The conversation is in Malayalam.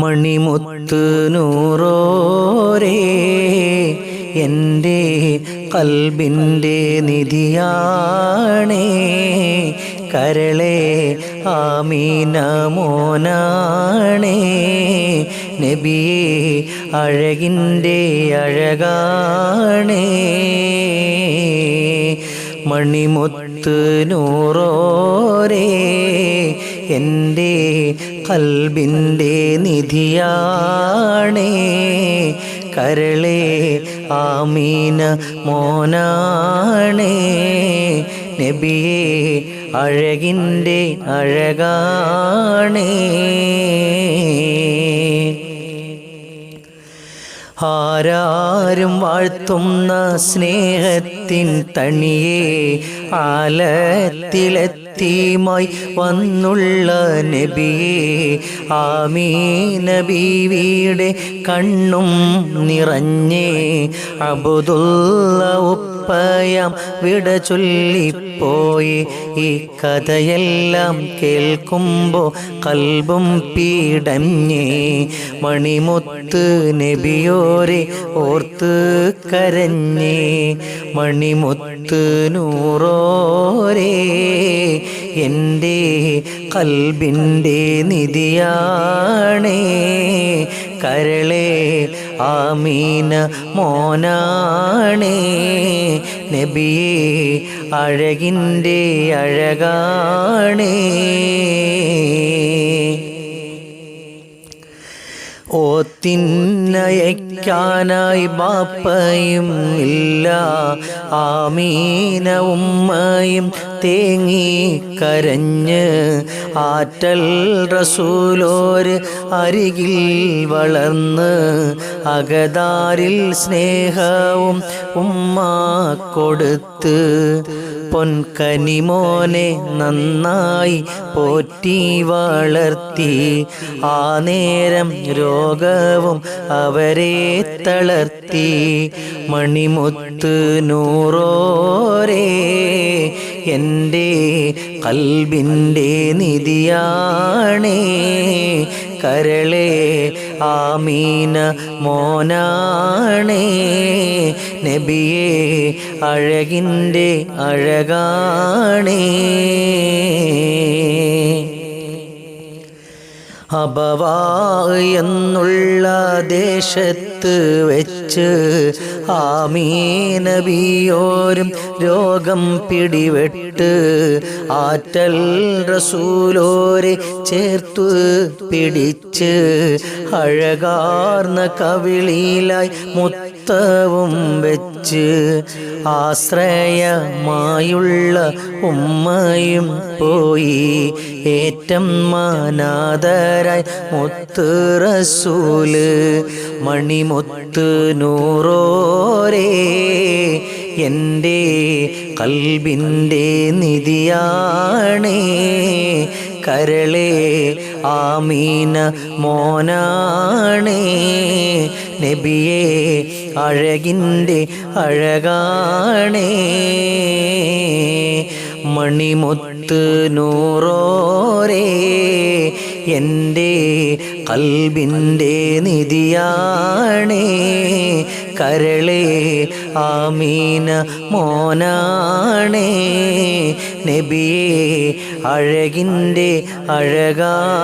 മണിമുത്ത് നൂറോരേ എന്റെ കൽബിന്റെ നിധിയാണേ. കരളേ ആമീന മോനാണേ നബിയെ അഴകിന്റെ അഴകാണേ. മണിമുത്ത് നൂറോരേ എന്റെ കൽബിന്റെ നിധിയാണേ. കരളേ ആമീന മോനാണേ. നബിയെ അഴകിന്റെ അഴകാണേ. ആരാരും വാഴ്ത്തുന്ന സ്നേഹത്തിൻ തണിയെ ആലത്തിലെത്തിയുമായി വന്നുള്ള നബിയെ ആമീ നബി വീടെ കണ്ണും നിറഞ്ഞേ അബുദുള്ള ഉപ്പയാം വിട ചൊല്ലിപ്പോയി. ഈ കഥയെല്ലാം കേൾക്കുമ്പോൾ കൽബും പീടഞ്ഞേ മണിമുത്ത് നബിയോരെ ഓർത്ത് കരഞ്ഞേ. മണിമുത്ത് നൂറോരേ എന്റെ കൽബിന്റെ നിധിയാണേ. കരളെ ആമീന മോനാണേ നബിയെ അഴകിന്റെ അഴകാണേ. ഓത്തിന്നയക്കാനായി ബാപ്പയും ഇല്ല. ആമീന ഉമ്മയും തേങ്ങി കരഞ്ഞ് ആറ്റൽ റസൂലോര് അരികിൽ വളർന്ന് അകതാരിൽ സ്നേഹവും ഉമ്മ കൊടുത്ത് പൊൻകനിമോനെ നന്നായി പോറ്റി വളർത്തി. ആ നേരം രോഗവും അവരെ തളർത്തി. മണിമുത്ത് നൂറോരേ എന്റെ കൽബിന്റെ നിധിയാണേ. കരളെ ആമീന മോനാണേ. നബിയെ അഴകിന്റെ അഴകാണേ. അബവാ എന്നുള്ള ദേശത്ത് വെച്ച് ആമീനബിയോരും രോഗം പിടിവെട്ട് ആറ്റൽ റസൂലോരെ ചേർത്തു പിടിച്ച് അഴകാർന്ന കവിളിയിലായി മുത്തവും വെച്ച് ആശ്രയമായുള്ള ഉമ്മയും പോയി ഏറ്റം മാനാദരായി മുത്ത് റസൂൽ മണിമുത്ത് നൂറോരേ എന്റെ കൽബിന്റെ നിധിയാണേ. കരളേ ആമീന മോനാണേ. നബിയെ അഴകിന്റെ അഴകാണേ. മണിമുത്ത് നൂറോരേ എന്റെ കൽബിന്റെ നിധിയാണേ. കരളേ ആമീന മോനാണേ. നബിയെ അഴകിന്റെ അഴകാണേ.